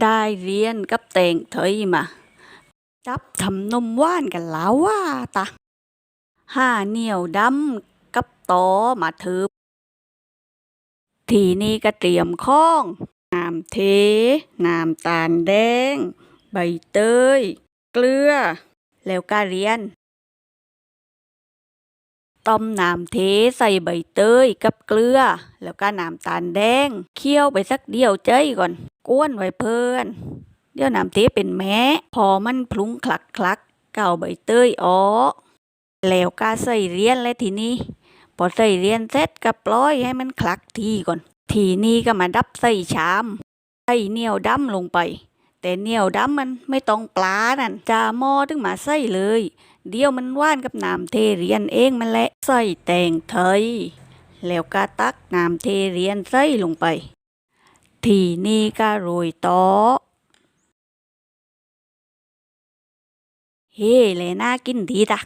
ได้เรียนกับแต่งเถยมา จับทำนมว่านกันแล้วว่าตะห้าเหนียวดำกับตอมาถือทีนี้ก็เตรียมข้องน้ำเท น้ำตาลแดง ใบเตย เกลือ แล้วก็เรียน ต้มน้ำเทใส่ใบเตยกับเกลือ แล้วก็น้ำตาลแดง เคี่ยวไปสักเดียวใจก่อน ก้วนไว้เพื่อน เดี๋ยวน้ำเทเป็นแม้พอมันพลุงคลักคลักเก่าใบเตยอ๋อแล้วก็ใส่เรียนเลยทีนี้พอใส่เรียนเสร็จก็ปล่อยให้มันคลักทีก่อน ทีนี้ก็มาดับใส่ชามใส่เหนียวดำลงไป แต่เหนียวดำมันไม่ต้องปลานั่นจาหม้อถึงมาใส่เลย เดี๋ยวมันว่านกับน้ำเทเรียนเองมันแหละใส่แตงไทยแล้วก็ตักน้ำเทเรียนใส่ลงไป ทีนี้ก็โรยตอเฮ้เลยน่ากินดีจ้ะ